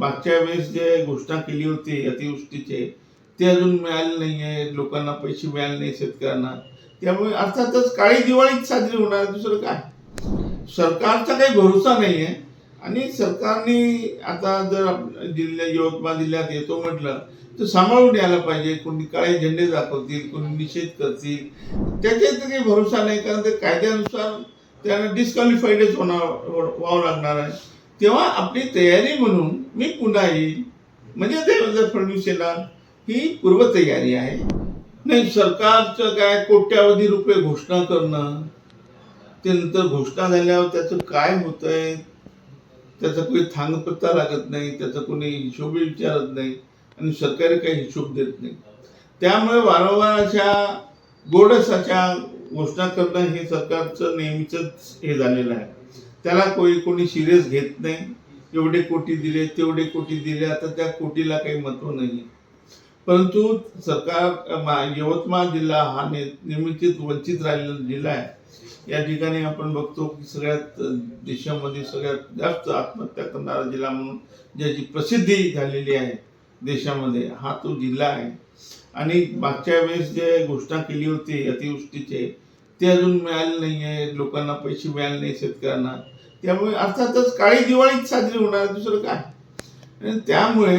मागच्या वेळेस जे घोषणा केली होती अतिवृष्टीचे ते अजून मिळाले नाही आहे लोकांना पैसे मिळाले नाही शेतकऱ्यांना. त्यामुळे अर्थातच काळी दिवाळीच साजरी होणार दुसरं काय? सरकारचा काही भरोसा नाही आहे आणि सरकारने आता जर जिल्ह्या यवतमाळ जिल्ह्यात येतो म्हटलं तर सांभाळून यायला पाहिजे. कोणी काळे झेंडे दाखवतील कोणी निषेध करतील. त्याच्यात काही भरोसा नाही कारण ते कायद्यानुसार त्यांना डिस्क्वालिफाईडच होणार व्हावं लागणार आहे. तेव्हा आपली तयारी म्हणून मी पुन्हा येईल म्हणजे देवेंद्र फडणवीस येणार ही पूर्वतयारी आहे. नाही सरकारचं काय कोट्यावधी रुपये घोषणा करणं ते नंतर घोषणा झाल्यावर त्याचं काय होतंय? त्याचा कोणी थांगपत्ता लागत नाही त्याचा कोणी हिशोबी विचारत नाही आणि सरकारी काही हिशोब देत नाही. त्यामुळे वारंवार अशा गोडसाच्या घोषणा करणं हे सरकारचं नेहमीच हे झालेलं आहे. त्याला कोणी कोणी सिरियस घेत नाही. एवढे कोटी दिले तेवढे कोटी दिले आता त्या कोटीला काही महत्त्व नाही परंतु सरकार मा- यवतमाळ जिल्हा हा ने वंचित राहिलेला जिल्हा आहे. या ठिकाणी आपण बघतो की सगळ्यात देशामध्ये सगळ्यात जास्त आत्महत्या करणारा जिल्हा म्हणून ज्याची प्रसिद्धी झालेली आहे देशामध्ये हा तो जिल्हा आहे. आणि मागच्या वेळेस जे घोषणा केली होती अतिवृष्टीचे ते अजून मिळाले नाही आहे लोकांना पैसे मिळाले नाही शेतकऱ्यांना. त्यामुळे अर्थातच काळी दिवाळीच साजरी होणार दुसरं काय? आणि त्यामुळे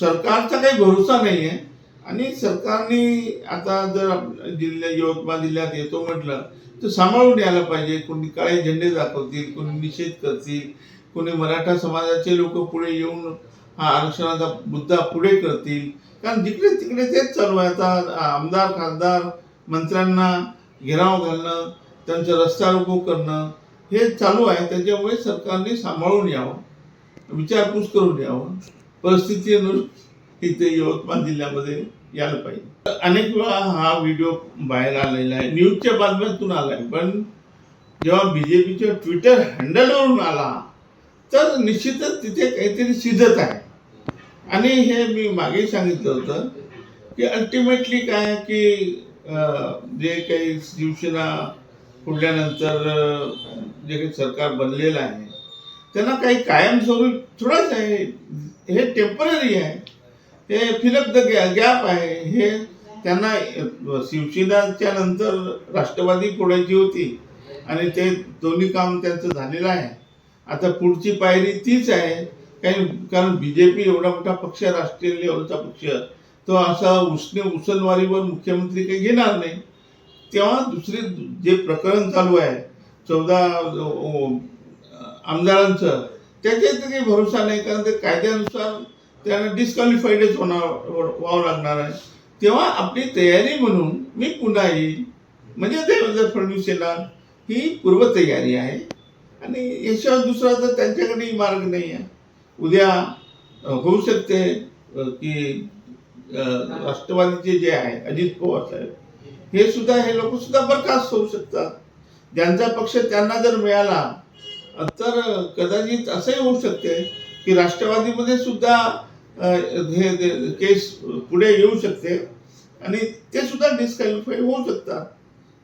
सरकारचा काही भरोसा नाही आहे आणि सरकारने आता जर जिल्ह्या यवतमाळ जिल्ह्यात येतो म्हटलं तर सांभाळून यायला पाहिजे. कोणी काळे झेंडे दाखवतील कोणी निषेध करतील. कोणी मराठा समाजाचे लोक पुढे येऊन हा आरक्षणाचा मुद्दा पुढे करतील. कारण जिकडे तिकडे तेच चालू आहे. आता आमदार खासदार मंत्र्यांना घेराव घालणं त्यांचं रस्ता रोको करणं हे चालू आहे त्याच्यामुळे सरकारने सांभाळून यावं विचारपूस करून यावं. परिस्थितीनुसार इथे यवतमाळ जिल्ह्यामध्ये यायला पाहिजे. अनेक वेळा हा व्हिडिओ बाहेर आलेला आहे न्यूजच्या बातम्यातून आलाय पण जेव्हा बी जे पीच्या ट्विटर हँडलवरून आला तर निश्चितच तिथे काहीतरी शिजत आहे. आणि हे मी मागे सांगितलं होतं की अल्टिमेटली काय की जे काही शिवसेना फुटल्यानंतर जे काही सरकार बनलेलं आहे त्यांना काही कायमस्वरूप थोडंच आहे. हे टेंपररी आहे. हे फिलअप द गॅप आहे. हे त्यांना शिवसेनाच्या नंतर राष्ट्रवादी फोडायची होती आणि ते दोन्ही काम त्यांचं झालेलं आहे. आता पुढची पायरी तीच आहे. काही कारण बी जे पी एवढा मोठा पक्ष राष्ट्रीय लेवलचा पक्ष तो असा उसने उसनवारीवर मुख्यमंत्री काही घेणार नाही. तेव्हा दुसरे जे प्रकरण चालू आहे चौदा आमदारांचं त्याच्यात काही भरोसा नाही कारण ते कायद्यानुसार त्यांना डिस्क्वालिफाईडच होणार व्हावं लागणार आहे. तेव्हा आपली तयारी म्हणून मी पुन्हा येईल म्हणजे देवेंद्र फडणवीस येणार ही पूर्वतयारी आहे. आणि याशिवाय दुसरा तर त्यांच्याकडेही मार्ग नाही आहे. उद्या होऊ शकते की राष्ट्रवादीचे जे आहे अजित पवार साहेब हे सुद्धा हे लोक सुद्धा बरखास्त होऊ शकतात. ज्यांचा पक्ष त्यांना जर मिळाला तर कदाचित असंही होऊ शकते की राष्ट्रवादीमध्ये सुद्धा हे केस पुढे येऊ शकते आणि ते सुद्धा डिस्क्वालिफाय होऊ शकतात.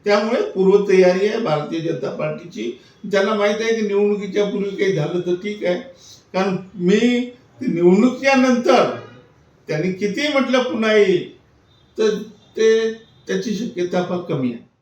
त्यामुळे पूर्वतयारी आहे भारतीय जनता पार्टीची. त्यांना माहीत आहे की निवडणुकीच्या पूर्वी काही झालं तर ठीक आहे. कारण मी निवडणुकीच्या नंतर त्यांनी किती म्हटलं पुन्हा येईल तर ते त्याची शक्यता फार कमी आहे.